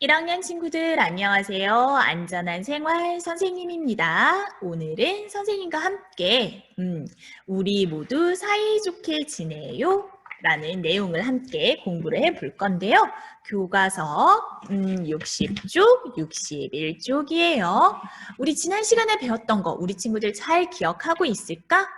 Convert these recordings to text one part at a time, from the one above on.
1학년 친구들 안녕하세요. 안전한 생활 선생님입니다. 오늘은 선생님과 함께 음, 우리 모두 사이좋게 지내요 라는 내용을 함께 공부를 해 볼 건데요. 교과서 음, 60쪽, 61쪽이에요. 우리 지난 시간에 배웠던 거 우리 친구들 잘 기억하고 있을까?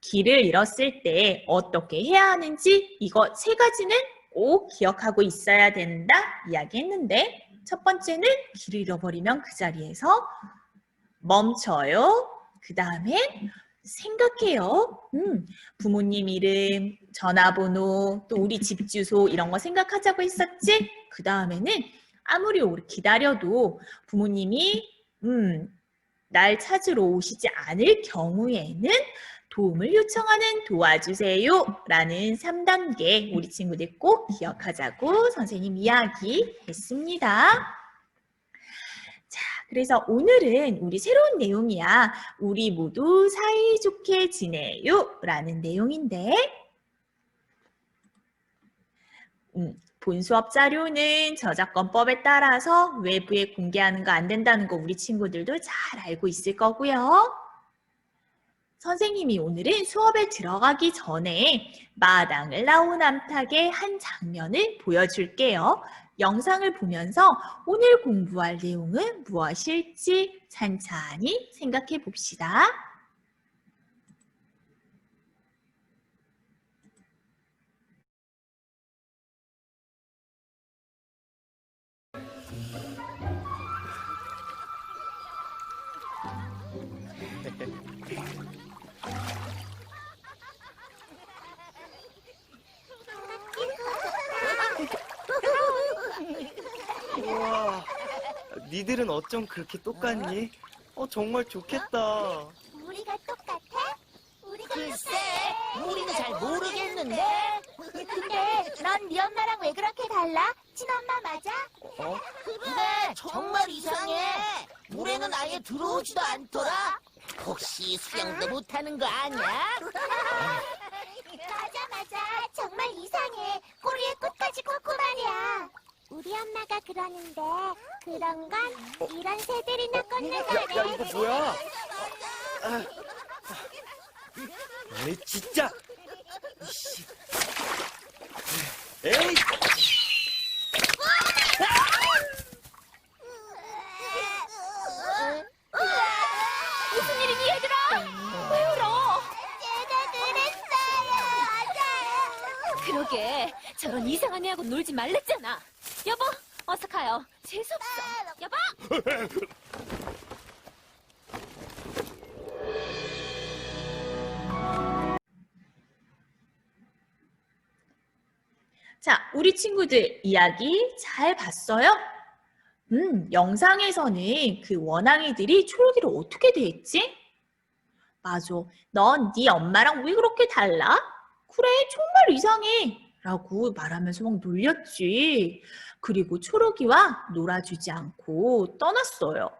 길을 잃었을 때 어떻게 해야 하는지 이거 세 가지는 꼭 기억하고 있어야 된다 이야기했는데 첫 번째는 길을 잃어버리면 그 자리에서 멈춰요. 그 다음에 생각해요. 음, 부모님 이름, 전화번호, 또 우리 집 주소 이런 거 생각하자고 했었지? 그 다음에는 아무리 오래 기다려도 부모님이 음, 날 찾으러 오시지 않을 경우에는 도움을 요청하는 도와주세요 라는 3단계 우리 친구들 꼭 기억하자고 선생님 이야기했습니다. 자, 그래서 오늘은 우리 새로운 내용이야. 우리 모두 사이좋게 지내요 라는 내용인데 음, 본 수업 자료는 저작권법에 따라서 외부에 공개하는 거 안 된다는 거 우리 친구들도 잘 알고 있을 거고요. 선생님이 오늘은 수업에 들어가기 전에 마당을 나온 암탉의 한 장면을 보여줄게요. 영상을 보면서 오늘 공부할 내용은 무엇일지 찬찬히 생각해 봅시다. 와, 니들은 어쩜 그렇게 똑같니? 어, 정말 좋겠다. 우리가 똑같아? 우리가 글쎄, 우리는 잘 모르겠는데. 근데 넌 네 엄마랑 왜 그렇게 달라? 친엄마 맞아? 어? 그래, 정말 이상해. 물에는 아예 들어오지도 않더라. 혹시 수영도 못하는 거 아니야? 맞아 맞아, 정말 이상해. 꼬리에 꽃까지 꽂고 말이야. 우리 그러는데 그런 건 이런 새들이나 꽂는 야. 야, 이거 뭐야? 아, 에이, 진짜! 이씨. 에이! 무슨 일이니 얘들아? 왜 울어? 제가 그랬어요. 그러게 저런 이상한 애하고 놀지 말랬잖아 여보 어서 가요 재수없어 여보 자, 우리 친구들 이야기 잘 봤어요? 음, 영상에서는 그 원앙이들이 초록이를 어떻게 대했지? 맞아. 넌 네 엄마랑 왜 그렇게 달라? 그래, 정말 이상해. 라고 말하면서 막 놀렸지. 그리고 초록이와 놀아주지 않고 떠났어요.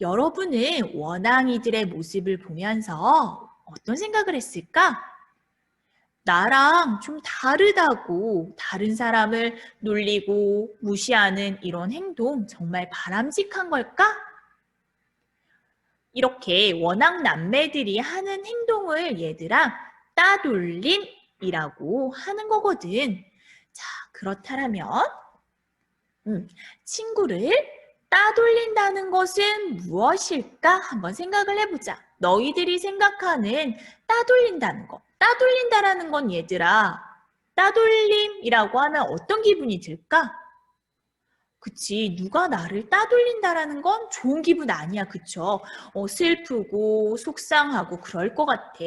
여러분은 원앙이들의 모습을 보면서 어떤 생각을 했을까? 나랑 좀 다르다고 다른 사람을 놀리고 무시하는 이런 행동 정말 바람직한 걸까? 이렇게 원앙 남매들이 하는 행동을 얘들아 따돌림 이라고 하는 거거든. 자, 그렇다면 음, 친구를 따돌린다는 것은 무엇일까? 한번 생각을 해보자. 너희들이 생각하는 따돌린다는 거. 따돌린다라는 건 얘들아, 따돌림이라고 하면 어떤 기분이 들까? 그치, 누가 나를 따돌린다라는 건 좋은 기분 아니야, 그쵸? 어, 슬프고 속상하고 그럴 것 같아.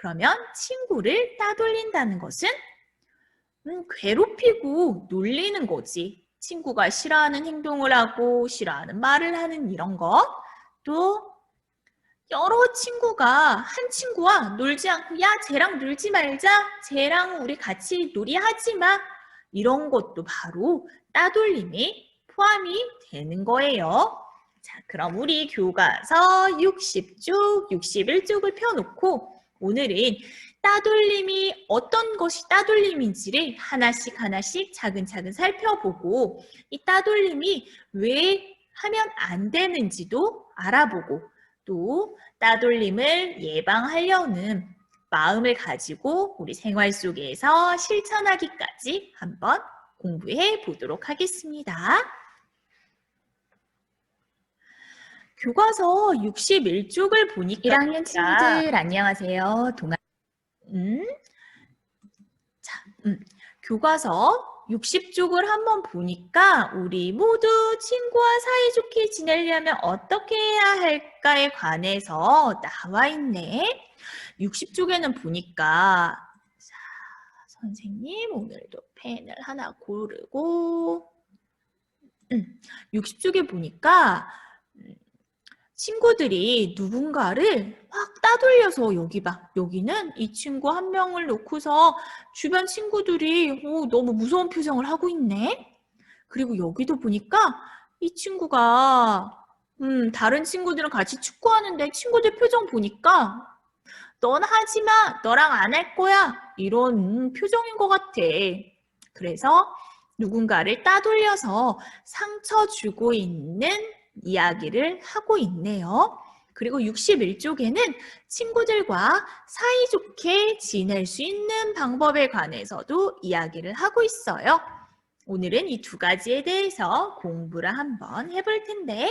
그러면 친구를 따돌린다는 것은 음, 괴롭히고 놀리는 거지. 친구가 싫어하는 행동을 하고 싫어하는 말을 하는 이런 것. 또 여러 친구가 한 친구와 놀지 않고 야 쟤랑 놀지 말자 쟤랑 우리 같이 놀이하지 마 이런 것도 바로 따돌림이 포함이 되는 거예요. 자 그럼 우리 교과서 60쪽, 61쪽을 펴놓고 오늘은 따돌림이 어떤 것이 따돌림인지를 하나씩 하나씩 차근차근 살펴보고 이 따돌림이 왜 하면 안 되는지도 알아보고 또 따돌림을 예방하려는 마음을 가지고 우리 생활 속에서 실천하기까지 한번 공부해 보도록 하겠습니다. 교과서 61쪽을 보니까 1학년 친구들 안녕하세요. 동아 음. 자, 음. 교과서 60쪽을 한번 보니까 우리 모두 친구와 사이좋게 지내려면 어떻게 해야 할까에 관해서 나와 있네. 60쪽에는 보니까 자, 선생님 오늘도 펜을 하나 고르고 음, 60쪽에 보니까 음, 친구들이 누군가를 막 따돌려서 여기 봐. 여기는 이 친구 한 명을 놓고서 주변 친구들이 오, 너무 무서운 표정을 하고 있네. 그리고 여기도 보니까 이 친구가 음, 다른 친구들은 같이 축구하는데 친구들 표정 보니까 넌 하지 마. 너랑 안 할 거야. 이런 표정인 것 같아. 그래서 누군가를 따돌려서 상처 주고 있는 이야기를 하고 있네요. 그리고 61쪽에는 친구들과 사이좋게 지낼 수 있는 방법에 관해서도 이야기를 하고 있어요. 오늘은 이 두 가지에 대해서 공부를 한번 해볼 텐데,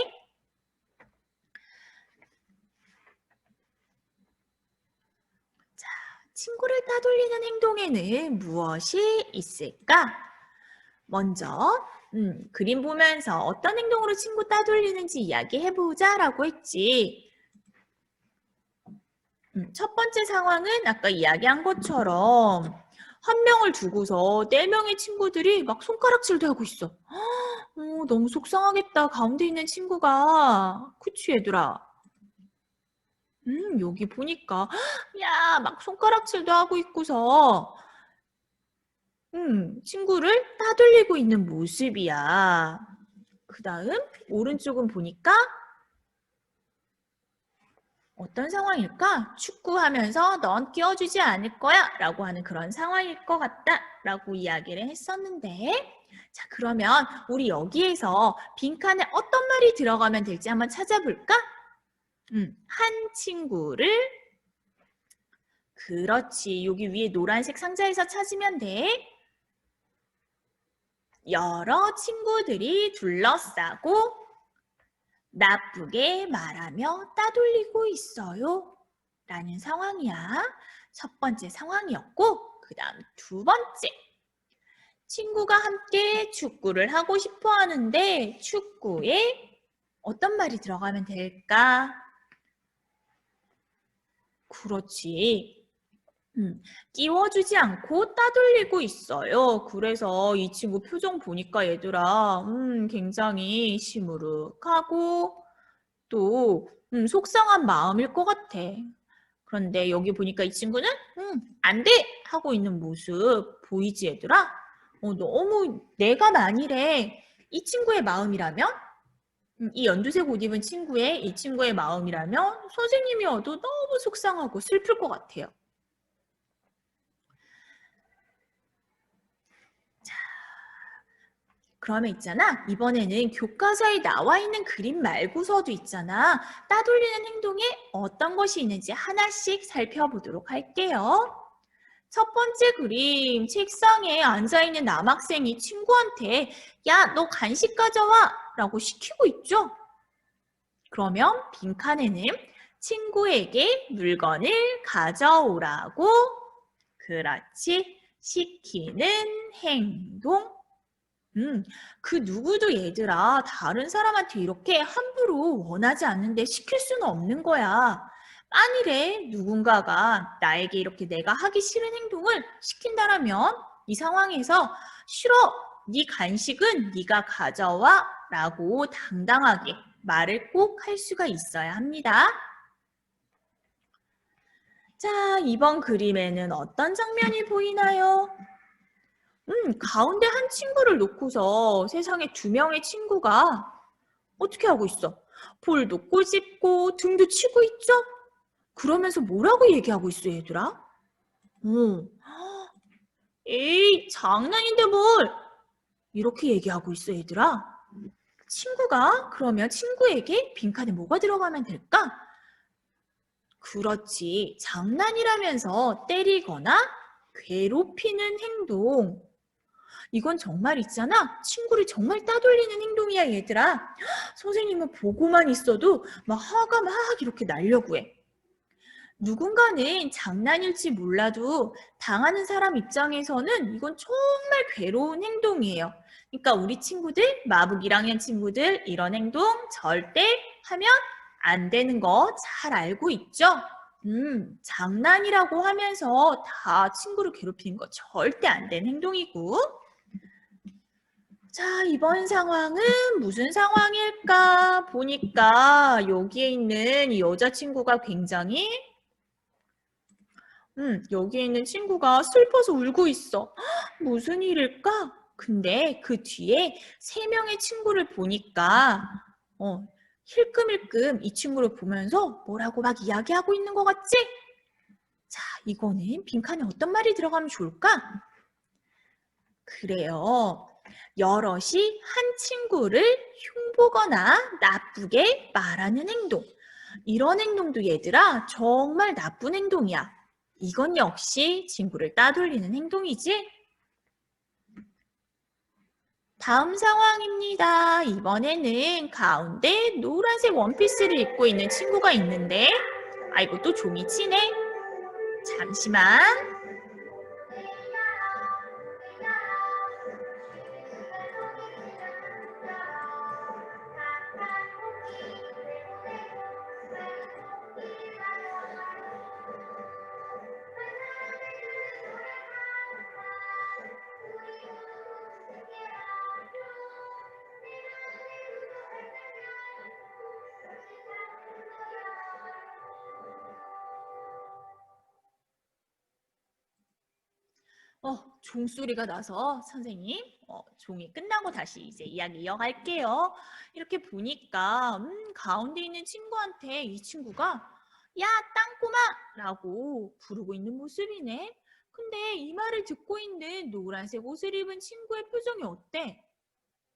친구를 따돌리는 행동에는 무엇이 있을까? 먼저 음, 그림 보면서 어떤 행동으로 친구 따돌리는지 이야기해보자 라고 했지. 음, 첫 번째 상황은 아까 이야기한 것처럼 한 명을 두고서 네 명의 친구들이 막 손가락질도 하고 있어. 어, 너무 속상하겠다. 가운데 있는 친구가. 그치, 얘들아? 음, 여기 보니까, 야, 막 손가락질도 하고 있고서, 음, 친구를 따돌리고 있는 모습이야. 그 다음, 오른쪽은 보니까, 어떤 상황일까? 축구하면서 넌 끼워주지 않을 거야 라고 하는 그런 상황일 것 같다 라고 이야기를 했었는데 자 그러면 우리 여기에서 빈칸에 어떤 말이 들어가면 될지 한번 찾아볼까? 음, 한 친구를 그렇지 여기 위에 노란색 상자에서 찾으면 돼 여러 친구들이 둘러싸고 나쁘게 말하며 따돌리고 있어요. 라는 상황이야. 첫 번째 상황이었고, 그 다음 두 번째. 친구가 함께 축구를 하고 싶어 하는데, 축구에 어떤 말이 들어가면 될까? 그렇지. 음, 끼워주지 않고 따돌리고 있어요. 그래서 이 친구 표정 보니까 얘들아, 음, 굉장히 시무룩하고 또 음, 속상한 마음일 것 같아. 그런데 여기 보니까 이 친구는 음, 안 돼! 하고 있는 모습 보이지 얘들아? 어, 너무 내가 만일에 이 친구의 마음이라면 음, 이 연두색 옷 입은 친구의 이 친구의 마음이라면 선생님이어도 너무 속상하고 슬플 것 같아요. 그러면 있잖아. 이번에는 교과서에 나와 있는 그림 말고서도 있잖아. 따돌리는 행동에 어떤 것이 있는지 하나씩 살펴보도록 할게요. 첫 번째 그림, 책상에 앉아있는 남학생이 친구한테 야, 너 간식 가져와! 라고 시키고 있죠? 그러면 빈칸에는 친구에게 물건을 가져오라고 그렇지, 시키는 행동 음, 그 누구도 얘들아, 다른 사람한테 이렇게 함부로 원하지 않는데 시킬 수는 없는 거야. 만일에 누군가가 나에게 이렇게 내가 하기 싫은 행동을 시킨다라면 이 상황에서 싫어, 네 간식은 네가 가져와 라고 당당하게 말을 꼭 할 수가 있어야 합니다. 자, 이번 그림에는 어떤 장면이 보이나요? 음, 가운데 한 친구를 놓고서 세상에 두 명의 친구가 어떻게 하고 있어? 볼도 꼬집고 등도 치고 있죠? 그러면서 뭐라고 얘기하고 있어, 얘들아? 어. 에이, 장난인데 뭘. 이렇게 얘기하고 있어, 얘들아. 친구가 그러면 친구에게 빈칸에 뭐가 들어가면 될까? 그렇지. 장난이라면서 때리거나 괴롭히는 행동. 이건 정말 있잖아. 친구를 정말 따돌리는 행동이야, 얘들아. 선생님은 보고만 있어도 막 화가 막 이렇게 나려고 해. 누군가는 장난일지 몰라도 당하는 사람 입장에서는 이건 정말 괴로운 행동이에요. 그러니까 우리 친구들, 마북 1학년 친구들 이런 행동 절대 하면 안 되는 거 잘 알고 있죠? 음, 장난이라고 하면서 다 친구를 괴롭히는 거 절대 안 되는 행동이고. 자, 이번 상황은 무슨 상황일까? 보니까 여기에 있는 이 여자친구가 굉장히 음, 여기에 있는 친구가 슬퍼서 울고 있어. 헉, 무슨 일일까? 근데 그 뒤에 세 명의 친구를 보니까 어, 힐끔힐끔 이 친구를 보면서 뭐라고 막 이야기하고 있는 것 같지? 자, 이거는 빈칸에 어떤 말이 들어가면 좋을까? 그래요. 여럿이 한 친구를 흉보거나 나쁘게 말하는 행동. 이런 행동도 얘들아 정말 나쁜 행동이야. 이건 역시 친구를 따돌리는 행동이지? 다음 상황입니다. 이번에는 가운데 노란색 원피스를 입고 있는 친구가 있는데 아이고 또 종이 치네. 잠시만. 어, 종소리가 나서 선생님, 어, 종이 끝나고 다시 이제 이야기 이어갈게요. 이렇게 보니까, 음, 가운데 있는 친구한테 이 친구가, 야, 땅꼬마! 라고 부르고 있는 모습이네. 근데 이 말을 듣고 있는 노란색 옷을 입은 친구의 표정이 어때?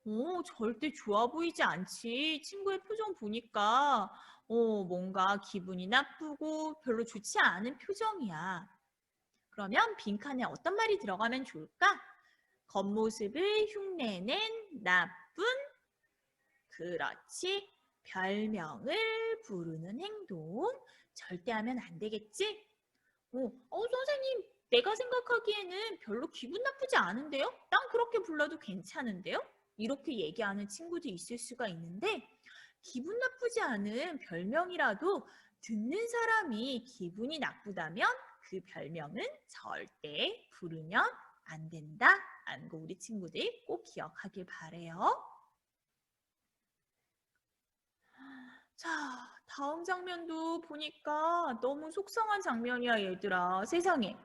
어, 절대 좋아 보이지 않지. 친구의 표정 보니까, 어, 뭔가 기분이 나쁘고 별로 좋지 않은 표정이야. 그러면 빈칸에 어떤 말이 들어가면 좋을까? 겉모습을 흉내낸 나쁜 그렇지 별명을 부르는 행동 절대 하면 안 되겠지? 어, 어 선생님 내가 생각하기에는 별로 기분 나쁘지 않은데요? 난 그렇게 불러도 괜찮은데요? 이렇게 얘기하는 친구도 있을 수가 있는데 기분 나쁘지 않은 별명이라도 듣는 사람이 기분이 나쁘다면 그 별명은 절대 부르면 안 된다. 거 우리 친구들 꼭 기억하길 바래요. 자, 다음 장면도 보니까 너무 속상한 장면이야, 얘들아. 세상에.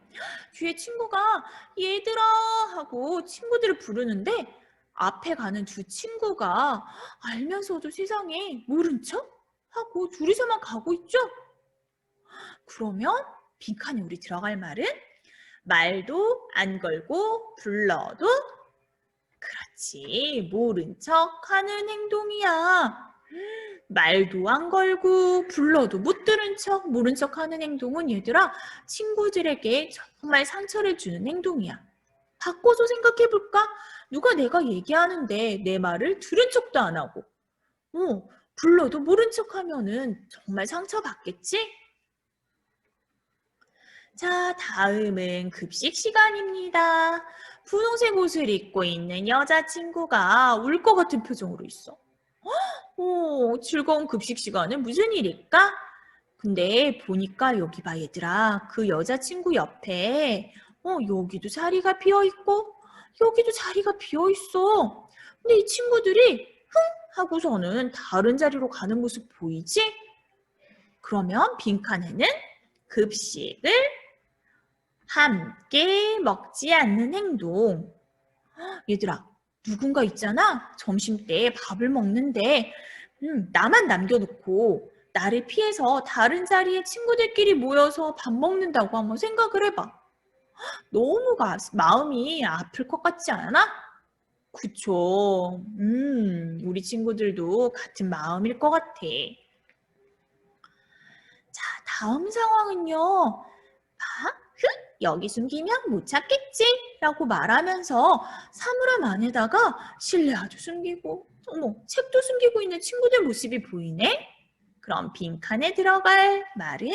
뒤에 친구가 얘들아 하고 친구들을 부르는데 앞에 가는 두 친구가 알면서도 세상에 모른 척 하고 둘이서만 가고 있죠? 그러면 빈칸에 우리 들어갈 말은 말도 안 걸고 불러도 그렇지 모른 척 하는 행동이야. 말도 안 걸고 불러도 못 들은 척 모른 척 하는 행동은 얘들아 친구들에게 정말 상처를 주는 행동이야. 바꿔서 생각해 볼까? 누가 내가 얘기하는데 내 말을 들은 척도 안 하고 어, 불러도 모른 척 하면은 정말 상처받겠지? 자, 다음은 급식 시간입니다. 분홍색 옷을 입고 있는 여자친구가 울 것 같은 표정으로 있어. 오, 즐거운 급식 시간은 무슨 일일까? 근데 보니까 여기 봐, 얘들아. 그 여자친구 옆에, 어, 여기도 자리가 비어 있고, 여기도 자리가 비어 있어. 근데 이 친구들이 흥! 하고서는 다른 자리로 가는 모습 보이지? 그러면 빈칸에는 급식을 함께 먹지 않는 행동. 헉, 얘들아, 누군가 있잖아. 점심 때 밥을 먹는데, 음, 나만 남겨놓고 나를 피해서 다른 자리에 친구들끼리 모여서 밥 먹는다고 한번 생각을 해봐. 너무 가, 마음이 아플 것 같지 않아? 그쵸. 음, 우리 친구들도 같은 마음일 것 같아. 자, 다음 상황은요. 여기 숨기면 못 찾겠지? 라고 말하면서 사물함 안에다가 실내 아주 숨기고, 어머, 책도 숨기고 있는 친구들 모습이 보이네? 그럼 빈칸에 들어갈 말은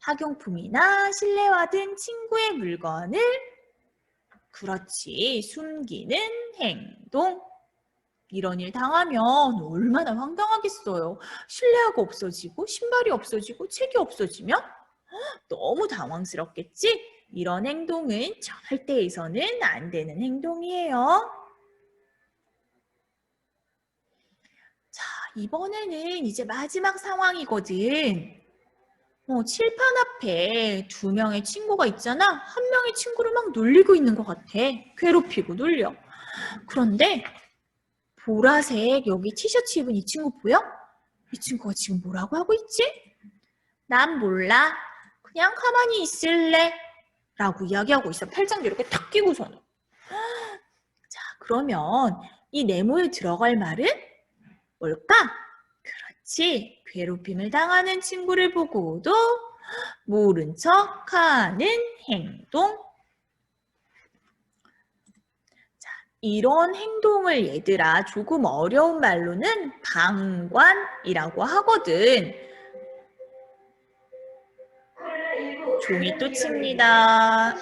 학용품이나 실내화 등 친구의 물건을 그렇지 숨기는 행동 이런 일 당하면 얼마나 황당하겠어요. 실내화가 없어지고 신발이 없어지고 책이 없어지면 헉, 너무 당황스럽겠지? 이런 행동은 절대 해서는 안 되는 행동이에요. 자, 이번에는 이제 마지막 상황이거든. 어, 칠판 앞에 두 명의 친구가 있잖아. 한 명의 친구를 막 놀리고 있는 것 같아. 괴롭히고 놀려. 그런데 보라색 여기 티셔츠 입은 이 친구 보여? 이 친구가 지금 뭐라고 하고 있지? 난 몰라. 그냥 가만히 있을래. 라고 이야기하고 있어. 팔짱도 이렇게 탁 끼고서는. 자, 그러면 이 네모에 들어갈 말은 뭘까? 그렇지. 괴롭힘을 당하는 친구를 보고도 모른 척 하는 행동. 자, 이런 행동을 얘들아 조금 어려운 말로는 방관이라고 하거든. 종이 또 칩니다.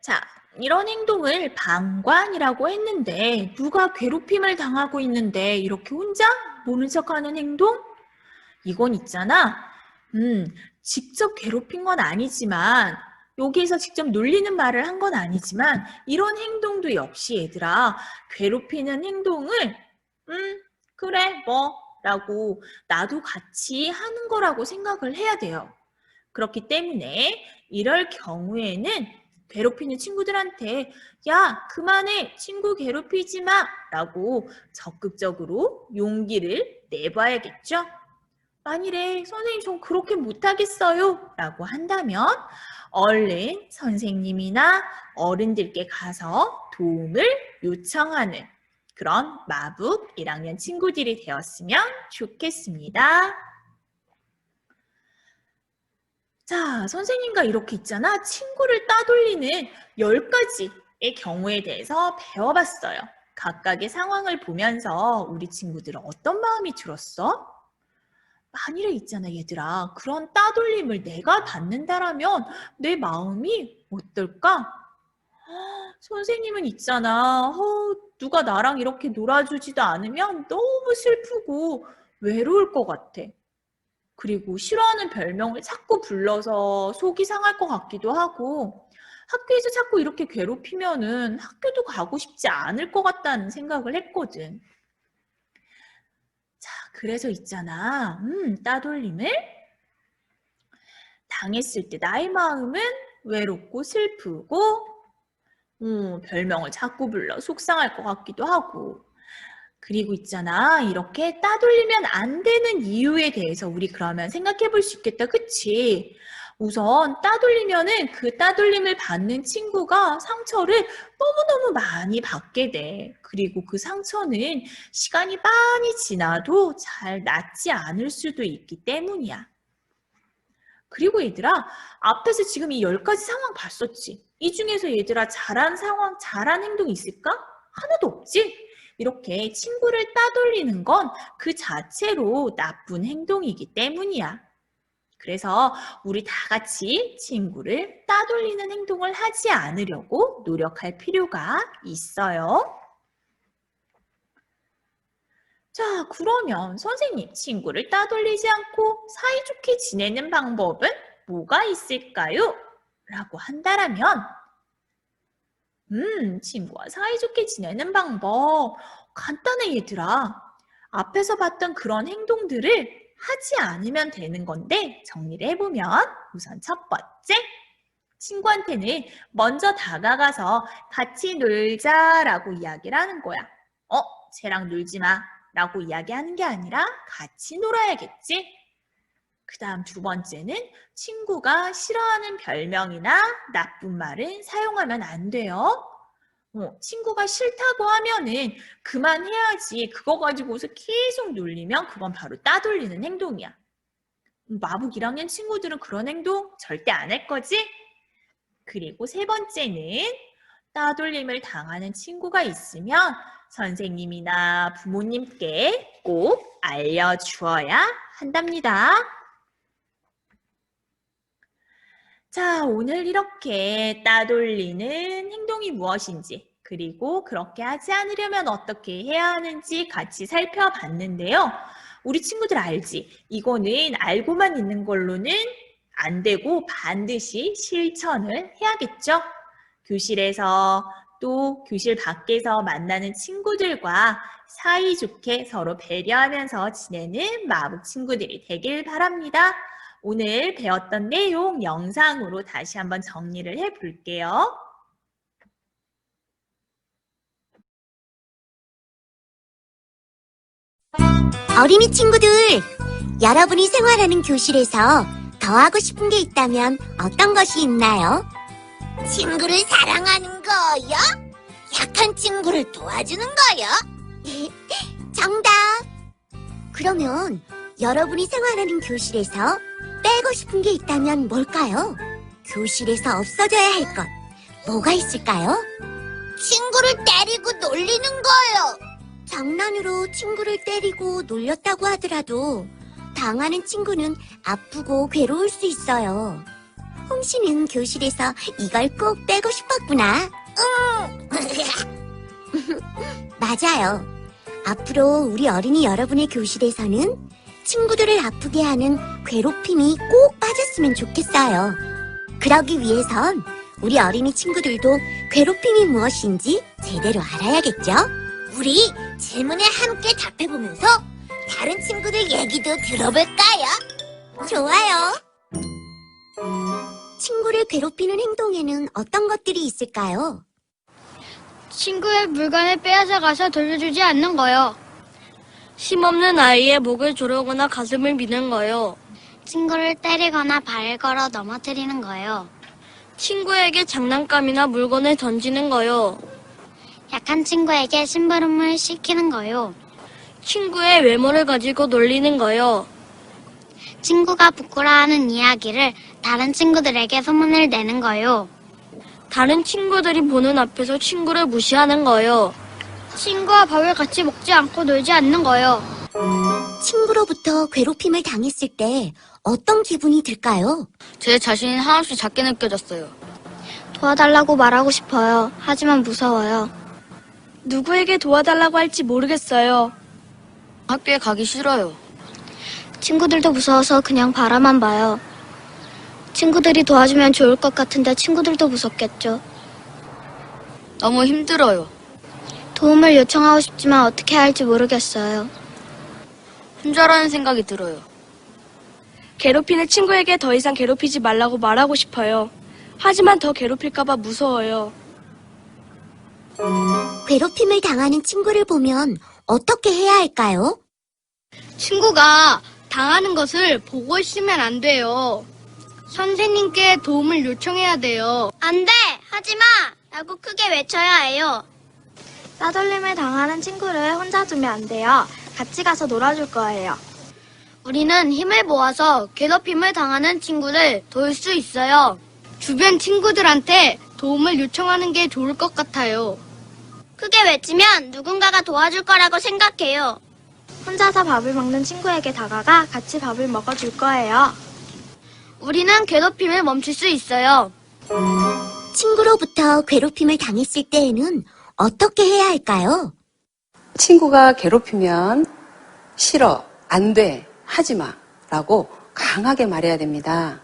자, 이런 행동을 방관이라고 했는데 누가 괴롭힘을 당하고 있는데 이렇게 혼자 모른 척하는 행동? 이건 있잖아. 음, 직접 괴롭힌 건 아니지만 여기에서 직접 놀리는 말을 한 건 아니지만 이런 행동도 역시 얘들아 괴롭히는 행동을 음, 그래 뭐 라고 나도 같이 하는 거라고 생각을 해야 돼요. 그렇기 때문에 이럴 경우에는 괴롭히는 친구들한테 야 그만해 친구 괴롭히지 마 라고 적극적으로 용기를 내봐야겠죠. 만일에 선생님 전 그렇게 못하겠어요 라고 한다면 얼른 선생님이나 어른들께 가서 도움을 요청하는 그런 마북 1학년 친구들이 되었으면 좋겠습니다. 자, 선생님과 이렇게 있잖아. 친구를 따돌리는 10가지의 경우에 대해서 배워봤어요. 각각의 상황을 보면서 우리 친구들은 어떤 마음이 들었어? 만일에 있잖아, 얘들아. 그런 따돌림을 내가 받는다라면 내 마음이 어떨까? 선생님은 있잖아. 어, 누가 나랑 이렇게 놀아주지도 않으면 너무 슬프고 외로울 것 같아. 그리고 싫어하는 별명을 자꾸 불러서 속이 상할 것 같기도 하고 학교에서 자꾸 이렇게 괴롭히면은 학교도 가고 싶지 않을 것 같다는 생각을 했거든. 자, 그래서 있잖아. 음, 따돌림을 당했을 때 나의 마음은 외롭고 슬프고 음, 별명을 자꾸 불러 속상할 것 같기도 하고 그리고 있잖아. 이렇게 따돌리면 안 되는 이유에 대해서 우리 그러면 생각해 볼 수 있겠다. 그치? 우선 따돌리면은 그 따돌림을 받는 친구가 상처를 너무너무 많이 받게 돼. 그리고 그 상처는 시간이 많이 지나도 잘 낫지 않을 수도 있기 때문이야. 그리고 얘들아, 앞에서 지금 이 10가지 상황 봤었지? 이 중에서 얘들아 잘한 상황, 잘한 행동이 있을까? 하나도 없지? 이렇게 친구를 따돌리는 건 그 자체로 나쁜 행동이기 때문이야. 그래서 우리 다 같이 친구를 따돌리는 행동을 하지 않으려고 노력할 필요가 있어요. 자, 그러면 선생님, 친구를 따돌리지 않고 사이좋게 지내는 방법은 뭐가 있을까요? 라고 한다라면, 음, 친구와 사이좋게 지내는 방법. 간단해, 얘들아. 앞에서 봤던 그런 행동들을 하지 않으면 되는 건데, 정리를 해보면, 우선 첫 번째, 친구한테는 먼저 다가가서 같이 놀자라고 이야기를 하는 거야. 어, 쟤랑 놀지 마. 라고 이야기하는 게 아니라 같이 놀아야겠지? 그 다음 두 번째는 친구가 싫어하는 별명이나 나쁜 말은 사용하면 안 돼요. 어, 친구가 싫다고 하면은 그만해야지. 그거 가지고서 계속 놀리면 그건 바로 따돌리는 행동이야. 음, 마북 1학년 친구들은 그런 행동 절대 안 할 거지? 그리고 세 번째는 따돌림을 당하는 친구가 있으면 선생님이나 부모님께 꼭 알려주어야 한답니다. 자, 오늘 이렇게 따돌리는 행동이 무엇인지, 그리고 그렇게 하지 않으려면 어떻게 해야 하는지 같이 살펴봤는데요. 우리 친구들 알지? 이거는 알고만 있는 걸로는 안 되고 반드시 실천을 해야겠죠? 교실에서 또 교실 밖에서 만나는 친구들과 사이좋게 서로 배려하면서 지내는 마북 친구들이 되길 바랍니다. 오늘 배웠던 내용 영상으로 다시 한번 정리를 해 볼게요. 어린이 친구들, 여러분이 생활하는 교실에서 더 하고 싶은 게 있다면 어떤 것이 있나요? 친구를 사랑하는 거요? 약한 친구를 도와주는 거요? 정답! 그러면 여러분이 생활하는 교실에서 빼고 싶은 게 있다면 뭘까요? 교실에서 없어져야 할 것, 뭐가 있을까요? 친구를 때리고 놀리는 거요! 장난으로 친구를 때리고 놀렸다고 하더라도 당하는 친구는 아프고 괴로울 수 있어요. 홍 씨는 교실에서 이걸 꼭 빼고 싶었구나. 응. 맞아요. 앞으로 우리 어린이 여러분의 교실에서는 친구들을 아프게 하는 괴롭힘이 꼭 빠졌으면 좋겠어요. 그러기 위해선 우리 어린이 친구들도 괴롭힘이 무엇인지 제대로 알아야겠죠? 우리 질문에 함께 답해보면서 다른 친구들 얘기도 들어볼까요? 좋아요. 친구를 괴롭히는 행동에는 어떤 것들이 있을까요? 친구의 물건을 빼앗아 가서 돌려주지 않는 거요. 힘없는 아이의 목을 조르거나 가슴을 미는 거요. 친구를 때리거나 발을 걸어 넘어뜨리는 거요. 친구에게 장난감이나 물건을 던지는 거요. 약한 친구에게 심부름을 시키는 거요. 친구의 외모를 가지고 놀리는 거요. 친구가 부끄러워하는 이야기를 다른 친구들에게 소문을 내는 거요. 다른 친구들이 보는 앞에서 친구를 무시하는 거요. 친구와 밥을 같이 먹지 않고 놀지 않는 거요. 친구로부터 괴롭힘을 당했을 때 어떤 기분이 들까요? 제 자신이 한없이 작게 느껴졌어요. 도와달라고 말하고 싶어요. 하지만 무서워요. 누구에게 도와달라고 할지 모르겠어요. 학교에 가기 싫어요. 친구들도 무서워서 그냥 바라만 봐요. 친구들이 도와주면 좋을 것 같은데 친구들도 무섭겠죠. 너무 힘들어요. 도움을 요청하고 싶지만 어떻게 할지 모르겠어요. 혼자라는 생각이 들어요. 괴롭히는 친구에게 더 이상 괴롭히지 말라고 말하고 싶어요. 하지만 더 괴롭힐까봐 무서워요. 괴롭힘을 당하는 친구를 보면 어떻게 해야 할까요? 친구가 당하는 것을 보고 있으면 안 돼요. 선생님께 도움을 요청해야 돼요. 안 돼! 하지 마! 라고 크게 외쳐야 해요. 따돌림을 당하는 친구를 혼자 두면 안 돼요. 같이 가서 놀아줄 거예요. 우리는 힘을 모아서 괴롭힘을 당하는 친구를 도울 수 있어요. 주변 친구들한테 도움을 요청하는 게 좋을 것 같아요. 크게 외치면 누군가가 도와줄 거라고 생각해요. 혼자서 밥을 먹는 친구에게 다가가 같이 밥을 먹어줄 거예요. 우리는 괴롭힘을 멈출 수 있어요. 친구로부터 괴롭힘을 당했을 때에는 어떻게 해야 할까요? 친구가 괴롭히면 싫어, 안 돼, 하지 마 라고 강하게 말해야 됩니다.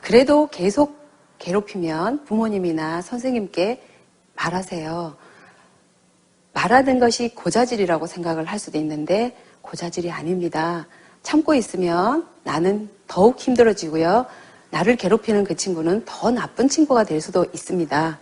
그래도 계속 괴롭히면 부모님이나 선생님께 말하세요. 말하는 것이 고자질이라고 생각을 할 수도 있는데 고자질이 아닙니다. 참고 있으면 나는 더욱 힘들어지고요. 나를 괴롭히는 그 친구는 더 나쁜 친구가 될 수도 있습니다.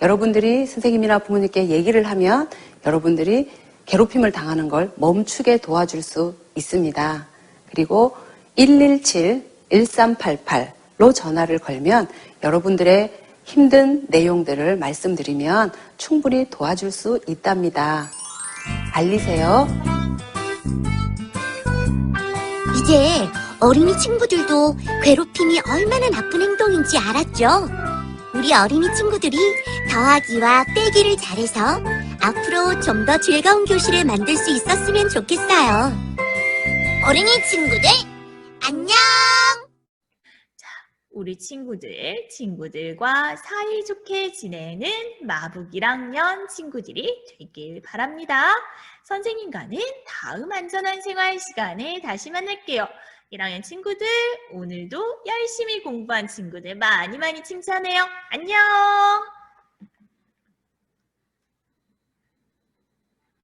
여러분들이 선생님이나 부모님께 얘기를 하면 여러분들이 괴롭힘을 당하는 걸 멈추게 도와줄 수 있습니다. 그리고 117-1388로 전화를 걸면 여러분들의 힘든 내용들을 말씀드리면 충분히 도와줄 수 있답니다. 알리세요. 이제 어린이 친구들도 괴롭힘이 얼마나 나쁜 행동인지 알았죠? 우리 어린이 친구들이 더하기와 빼기를 잘해서 앞으로 좀 더 즐거운 교실을 만들 수 있었으면 좋겠어요. 어린이 친구들, 안녕! 우리 친구들, 친구들과 사이좋게 지내는 마북 1학년 친구들이 되길 바랍니다. 선생님과는 다음 안전한 생활 시간에 다시 만날게요. 1학년 친구들, 오늘도 열심히 공부한 친구들 많이 많이 칭찬해요. 안녕!